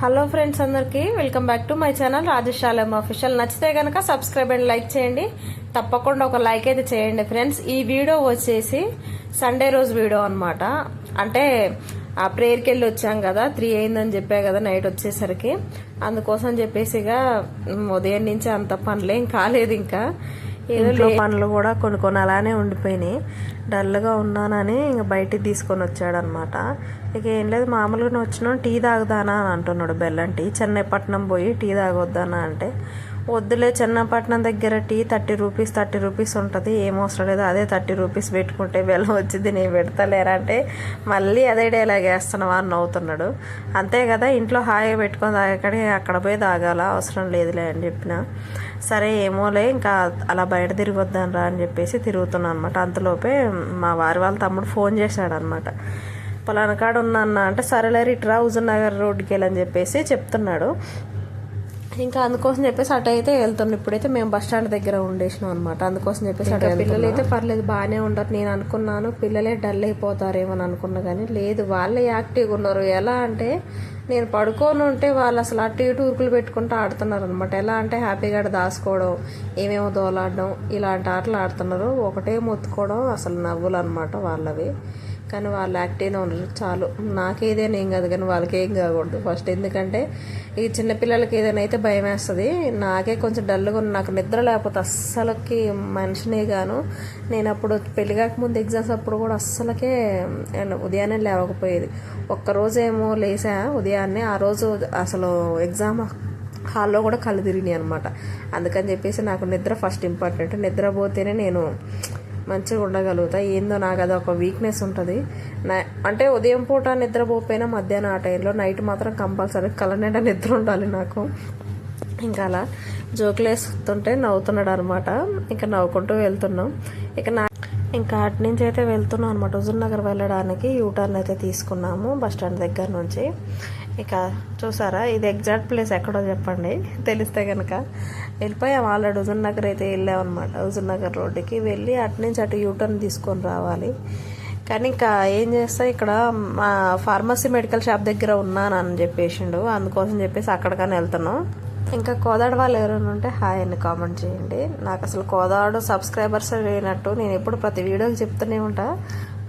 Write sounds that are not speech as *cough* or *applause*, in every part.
Hello friends అందరికీ. Welcome back to my channel Rajesh ఆలయం official నచ్చితే కనుక సబ్స్క్రైబ్ అండ్ లైక్ చేయండి. తప్పకుండా ఒక లైక్ అయితే చేయండి ఫ్రెండ్స్ ఈ వీడియో వచ్చేసి సండే రోజు వీడియో అన్నమాట. అంటే ఆ ప్రేయర్కి వెళ్ళి వచ్చాం కదా త్రీ అయిందని చెప్పా కదా నైట్ వచ్చేసరికి. అందుకోసం చెప్పేసిగా ఉదయం నుంచి అంత పనులేం కాలేదు ఇంకా. ఏదో పనులు కూడా కొన్ని కొన్ని అలానే ఉండిపోయినాయి. డల్గా ఉన్నానని ఇంక బయటికి తీసుకొని వచ్చాడనమాట ఇక ఏం లేదు మామూలుగా వచ్చినాం టీ తాగుదానా అని అంటున్నాడు బెల్లం టీ. చెన్నైపట్నం పోయి టీ తాగొద్దానా అంటే వద్దులే చెన్నపట్నం దగ్గర tea thirty rupees thirty rupees ఉంటుంది ఏం అవసరం లేదు అదే థర్టీ రూపీస్ పెట్టుకుంటే బెల్లం వచ్చింది నేను పెడతలేరా అంటే మళ్ళీ అదే డైలాగ్ వేస్తున్నావా అని నవ్వుతున్నాడు. అంతే కదా ఇంట్లో హాయిగా పెట్టుకొని తాగక్కడే అక్కడ పోయి తాగాల అవసరం లేదులే అని చెప్పిన. సరే ఏమోలే ఇంకా అలా బయట తిరిగొద్దాను రా అని చెప్పేసి తిరుగుతున్నాను అనమాట అంతలోపే మా వారి వాళ్ళ తమ్ముడు ఫోన్ చేశాడు అనమాట పలానా కాడ ఉన్నా అన్న. అంటే సరేలే ఇట్రా హుజూర్ నగర్ రోడ్డుకి వెళ్ళని చెప్పేసి చెప్తున్నాడు. ఇంకా అందుకోసం చెప్పేసి అటు అయితే వెళ్తున్నాం. ఇప్పుడైతే మేము బస్ స్టాండ్ దగ్గర ఉండేసినాం అనమాట అందుకోసం చెప్పేసి అటు పిల్లలు అయితే పర్లేదు బాగానే ఉండరు. నేను అనుకున్నాను పిల్లలే డల్ అయిపోతారేమో అని అనుకున్నా కానీ లేదు. వాళ్ళే యాక్టివ్గా ఉన్నారు. ఎలా అంటే నేను పడుకొని ఉంటే వాళ్ళు అసలు అటు ఇటు ఉరుకులు పెట్టుకుంటూ ఆడుతున్నారు అనమాట ఎలా అంటే హ్యాపీగా దాచుకోవడం ఏమేమో దోలాడడం ఇలాంటి ఆటలు ఆడుతున్నారు. ఒకటే మొత్తుకోవడం అసలు నవ్వులు అనమాట వాళ్ళవి. కానీ వాళ్ళు యాక్టివ్గా ఉండరు చాలు. నాకేదైనా ఏం కాదు కానీ వాళ్ళకి ఏం కాకూడదు. ఫస్ట్ ఎందుకంటే ఈ చిన్నపిల్లలకి ఏదైనా అయితే భయం వేస్తుంది. నాకే కొంచెం డల్గా ఉంది నాకు నిద్ర లేకపోతే అస్సలకి మనిషినే గాను. నేను అప్పుడు పెళ్ళి కాకముందు ఎగ్జామ్స్ అప్పుడు కూడా అస్సలకే ఉదయాన్నే లేవకపోయేది. ఒక్కరోజేమో లేసా ఉదయాన్నే. ఆ రోజు అసలు ఎగ్జామ్ హాల్లో కూడా కళ్ళు తిరిగినాయి అనమాట అందుకని చెప్పేసి నాకు నిద్ర ఫస్ట్ ఇంపార్టెంట్ నిద్రపోతేనే నేను మంచిగా ఉండగలుగుతా. ఏందో నాకు అది ఒక వీక్నెస్ ఉంటుంది. అంటే ఉదయం పూట నిద్రపోకపోయినా మధ్యాహ్నం ఆ టైంలో నైట్ మాత్రం కంపల్సరీ కలనేట నిద్ర ఉండాలి నాకు. ఇంకా అలా జోకులు వేస్తుంటే నవ్వుతున్నాడు అనమాట ఇంకా నవ్వుకుంటూ వెళ్తున్నాం. ఇక నా ఇంకా అటు నుంచి అయితే వెళ్తున్నాం అనమాట హుజూర్ నగర్ వెళ్ళడానికి యూటర్న్ అయితే తీసుకున్నాము బస్ స్టాండ్ దగ్గర నుంచి. ఇక చూసారా? ఇది ఎగ్జాక్ట్ ప్లేస్ ఎక్కడో చెప్పండి. తెలిస్తే కనుక వెళ్ళిపోయాం ఆల్రెడీ. హుజూర్ నగర్ అయితే వెళ్ళాం అనమాట హుజూర్ నగర్ రోడ్డుకి వెళ్ళి అటు నుంచి అటు యూటర్న్ తీసుకొని రావాలి. కానీ ఇంకా ఏం చేస్తా? ఇక్కడ మా ఫార్మసీ మెడికల్ షాప్ దగ్గర ఉన్నానని చెప్పేసిండు. అందుకోసం చెప్పేసి అక్కడికని వెళ్తున్నాం. ఇంకా కోదాడు వాళ్ళు ఎవరైనా ఉంటే హాయ్ అని కామెంట్ చేయండి. నాకు అసలు కోదాడు సబ్స్క్రైబర్స్ లేనట్టు నేను ఎప్పుడు ప్రతి వీడియోకి చెప్తూనే ఉంటా.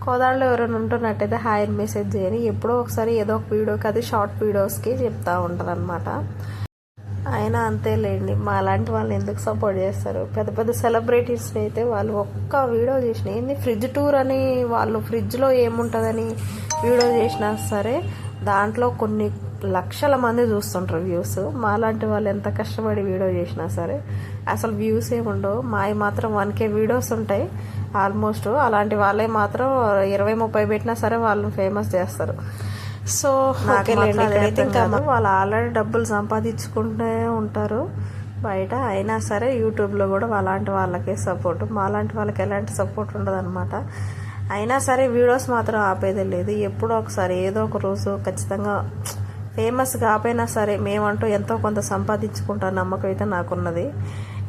కోదాడలో ఎవరైనా ఉంటున్నట్టయితే హాయ్ అని మెసేజ్ చేయని ఎప్పుడో ఒకసారి ఏదో ఒక వీడియోకి అది షార్ట్ వీడియోస్కి చెప్తా ఉంటారు అనమాట అయినా అంతేలేండి మా లాంటి వాళ్ళని ఎందుకు సపోర్ట్ చేస్తారు? పెద్ద పెద్ద సెలబ్రిటీస్ని అయితే వాళ్ళు ఒక్క వీడియో చేసిన ఏంది ఫ్రిడ్జ్ టూర్ అని వాళ్ళు ఫ్రిడ్జ్లో ఏముంటుందని వీడియో చేసినా సరే దాంట్లో కొన్ని లక్షల మంది చూస్తుంటారు వ్యూస్ మాలాంటి వాళ్ళు ఎంత కష్టపడి వీడియో చేసినా సరే అసలు వ్యూస్ ఏముండవు. మావి మాత్రం వన్ కే వీడియోస్ ఉంటాయి. ఆల్మోస్ట్ అలాంటి వాళ్ళే మాత్రం ఇరవై ముప్పై పెట్టినా సరే వాళ్ళని ఫేమస్ చేస్తారు. సో ఇంకా వాళ్ళు ఆల్రెడీ డబ్బులు సంపాదించుకుంటూనే ఉంటారు. బయట అయినా సరే యూట్యూబ్లో కూడా అలాంటి వాళ్ళకే సపోర్ట్ మాలాంటి వాళ్ళకి ఎలాంటి సపోర్ట్ ఉండదు అయినా సరే వీడియోస్ మాత్రం ఆపేదే లేదు. ఎప్పుడో ఒకసారి ఏదో ఒక రోజు ఖచ్చితంగా ఫేమస్ కాకపోయినా సరే మేమంటూ ఎంతో కొంత సంపాదించుకుంటా నమ్మకం అయితే నాకున్నది.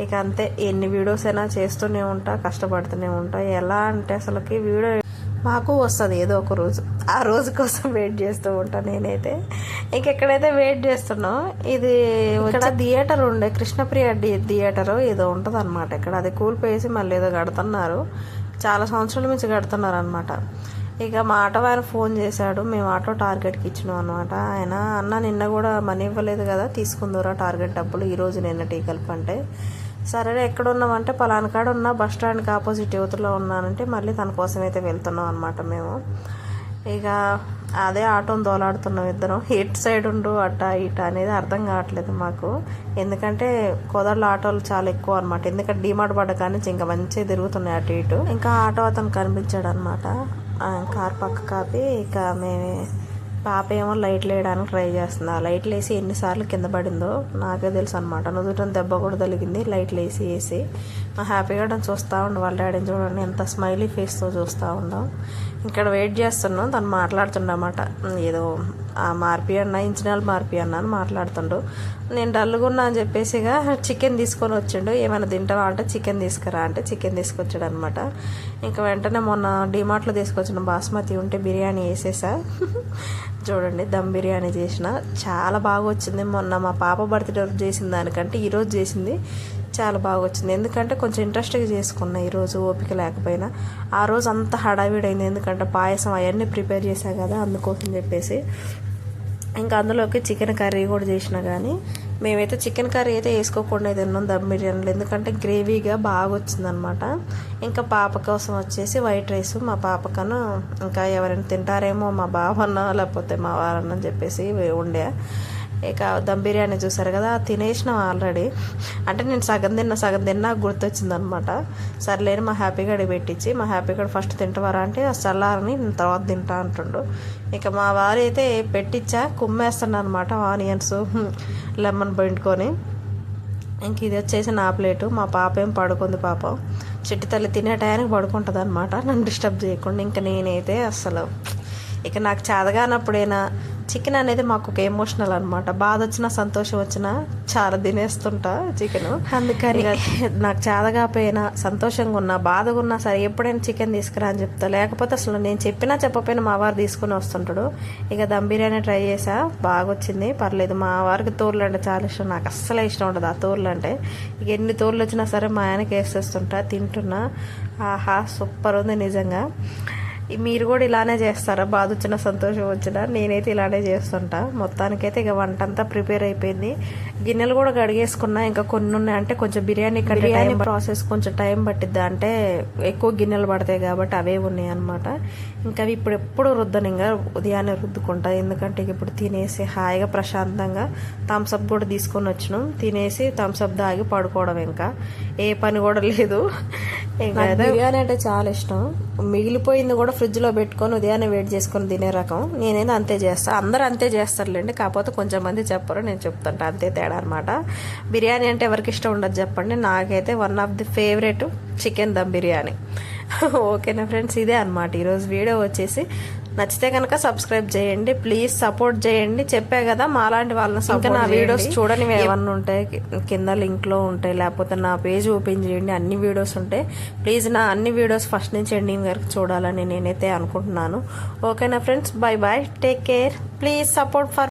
ఇక అంతే ఎన్ని వీడియోస్ అయినా చేస్తూనే ఉంటా కష్టపడుతూనే ఉంటా. ఎలా అంటే అసలుకి వీడియో మాకు వస్తుంది ఏదో ఒక రోజు. ఆ రోజు కోసం వెయిట్ చేస్తూ ఉంటాను నేనైతే. ఇంకెక్కడైతే వెయిట్ చేస్తున్నాం ఇది ఇక్కడ థియేటర్ ఉండే కృష్ణప్రియ థియేటర్ ఏదో ఉంటుంది అనమాట ఇక్కడ అది కూలిపోయేసి మళ్ళీ ఏదో కడుతున్నారు. చాలా సంవత్సరాల నుంచి కడుతున్నారు అనమాట ఇక మా ఆటో ఆయన ఫోన్ చేశాడు మేము ఆటో టార్గెట్కి ఇచ్చినాం అనమాట ఆయన అన్న నిన్న కూడా మనీ ఇవ్వలేదు కదా తీసుకుందోరా టార్గెట్ డబ్బులు ఈరోజు నిన్న టీ కలిపంటే. అంటే సరే ఎక్కడ ఉన్నామంటే పలానా కాడ ఉన్నా బస్ స్టాండ్కి ఆపోజిట్ యువతలో ఉన్నానంటే మళ్ళీ తన కోసం అయితే వెళ్తున్నాం అనమాట మేము. ఇక అదే ఆటోని దోలాడుతున్నాం ఇద్దరం. ఎట్ సైడ్ ఉండు అట్ట ఇట అనేది అర్థం కావట్లేదు మాకు. ఎందుకంటే కోదాళ్ళ ఆటోలు చాలా ఎక్కువ అనమాట ఎందుకంటే డిమార్ట్ పడ్డ కానీ ఇంకా మంచిగా తిరుగుతున్నాయి అటు ఇటు. ఇంకా ఆటో అతను కనిపించాడు అనమాట కార్ పక్క కాపి ఇక మేమే పాప ఏమో లైట్లు వేయడానికి ట్రై చేస్తుంది. ఆ లైట్లు వేసి ఎన్నిసార్లు కింద పడిందో నాకే తెలుసు అనమాట నుదుటం దెబ్బ కూడా తగిలింది లైట్లు వేసి వేసి హ్యాపీగా చూస్తూ ఉండు. వాళ్ళ డాడీని చూడండి. ఎంత స్మైలీ ఫేస్తో చూస్తూ ఉందాం. ఇక్కడ వెయిట్ చేస్తున్నాం. తను మాట్లాడుతుండమాట ఏదో ఆ మార్పి అన్న ఇంజనీర్ మార్పి అన్న అని మాట్లాడుతుండు. నేను డల్గా అని చెప్పేసిగా చికెన్ తీసుకొని వచ్చిండు. ఏమైనా తింటావా అంటే చికెన్ తీసుకురా అంటే చికెన్ తీసుకొచ్చాడు అనమాట ఇంకా వెంటనే మొన్న డిమార్ట్లో తీసుకొచ్చిన బాస్మతి ఉంటే బిర్యానీ వేసేసా. *laughs* చూడండి దమ్ బిర్యానీ చేసిన. చాలా బాగా వచ్చింది. మొన్న మా పాప బర్త్డే రోజు చేసిన దానికంటే ఈరోజు చేసింది. చాలా బాగా వచ్చింది ఎందుకంటే కొంచెం ఇంట్రెస్ట్గా చేసుకున్నా ఈరోజు ఓపిక లేకపోయినా ఆ రోజు అంత హడావిడైంది. ఎందుకంటే పాయసం అవన్నీ ప్రిపేర్ చేశా కదా అందుకోసం చెప్పేసి. ఇంకా అందులోకి చికెన్ కర్రీ కూడా చేసిన కానీ మేమైతే చికెన్ కర్రీ అయితే వేసుకోకుండా తిన్నాం దమ్ బిర్యానీలో. ఎందుకంటే గ్రేవీగా బాగా వచ్చిందనమాట ఇంకా పాప కోసం వచ్చేసి వైట్ రైస్ మా పాపకను ఇంకా ఎవరైనా తింటారేమో మా బావన్న లేకపోతే మా వారన్న అని చెప్పేసి ఉండే. ఇక దమ్ బిర్యానీ చూసారు కదా తినేసినాం ఆల్రెడీ అంటే నేను సగం తిన్న సగం తిన్నా గుర్తొచ్చింది అనమాట సర్లేని మా హ్యాపీ గడి పెట్టించి మా హ్యాపీ గడి ఫస్ట్ తింటవారా అంటే చల్లారని నేను తర్వాత తింటా అంటుండు. ఇక మా వారు అయితే పెట్టించా కుమ్మేస్తాను అనమాట ఆనియన్స్ లెమన్ పిండుకొని. ఇంక ఇది వచ్చేసి నా ప్లేటు మా పాప ఏం పడుకుంది పాపం. చిట్టి తల్లి తినే టయానికి పడుకుంటుంది అనమాట నన్ను డిస్టర్బ్ చేయకుండా. ఇంకా నేనైతే అసలు ఇక నాకు చాదగానప్పుడైనా చికెన్ అనేది మాకు ఒక ఎమోషనల్ అనమాట బాధ వచ్చినా సంతోషం వచ్చినా చాలా తినేస్తుంటా చికెన్. అందుకని. నాకు చాదగాపోయినా సంతోషంగా ఉన్నా బాధగా ఉన్నా సరే ఎప్పుడైనా చికెన్ తీసుకురా అని చెప్తా. లేకపోతే అసలు నేను చెప్పినా చెప్పపోయినా మా వారు తీసుకుని వస్తుంటాడు. ఇక దమ్ బిర్యానీ ట్రై చేసా బాగా వచ్చింది పర్లేదు మా వారికి తోర్లు అంటే చాలా ఇష్టం. నాకు అస్సలే ఇష్టం ఉండదు ఆ తోర్లు అంటే. ఇక ఎన్ని తోర్లు వచ్చినా సరే మా ఆయనకి వేసేస్తుంటా తింటున్నా. ఆహా సూపర్ ఉంది నిజంగా. మీరు కూడా ఇలానే చేస్తారా? బాధ వచ్చిన సంతోషం వచ్చినా నేనైతే ఇలానే చేస్తుంటా. మొత్తానికైతే ఇక వంట అంతా ప్రిపేర్ అయిపోయింది. గిన్నెలు కూడా కడిగేసుకున్నా. ఇంకా కొన్ని ఉన్నాయి అంటే కొంచెం బిర్యానీ బిర్యానీ ప్రాసెస్ కొంచెం టైం పట్టిద్ది? అంటే ఎక్కువ గిన్నెలు పడతాయి కాబట్టి అవే ఉన్నాయి అనమాట ఇంకా అవి ఇప్పుడు ఎప్పుడు రుద్దను. ఇంకా ఉదయాన్నే రుద్దుకుంటా. ఎందుకంటే ఇప్పుడు తినేసి హాయిగా ప్రశాంతంగా థమ్స్అప్ కూడా తీసుకొని వచ్చినాం. తినేసి థమ్స్అప్ దాగి పడుకోవడం ఇంకా. ఏ పని కూడా లేదు. ఇంకా బిర్యానీ అంటే చాలా ఇష్టం. మిగిలిపోయింది కూడా ఫ్రిడ్జ్లో పెట్టుకొని ఉదయాన్నే వేడి చేసుకొని తినే రకం. నేనైనా అంతే చేస్తాను అందరూ అంతే చేస్తారులేండి. కాకపోతే కొంచెం మంది చెప్పరు. నేను చెప్తుంటా అంతే తేడా అనమాట బిర్యానీ అంటే ఎవరికి ఇష్టం ఉండదు చెప్పండి. నాకైతే one of the favourite chicken dum biryani. *laughs* ఓకేనా ఫ్రెండ్స్? ఇదే అనమాట ఈరోజు వీడియో వచ్చేసి నచ్చితే కనుక సబ్స్క్రైబ్ చేయండి. ప్లీజ్ సపోర్ట్ చేయండి. చెప్పే కదా మాలాంటి వాళ్ళని ఇంకా నా వీడియోస్ చూడని ఏమన్నా ఉంటాయి కింద లింక్లో ఉంటాయి. లేకపోతే నా పేజ్ ఓపెన్ చేయండి. అన్ని వీడియోస్ ఉంటాయి ప్లీజ్ నా అన్ని వీడియోస్ ఫస్ట్ నుంచి ఎండింగ్ వరకు చూడాలని నేనైతే అనుకుంటున్నాను. ఓకేనా friends bye bye take care please support for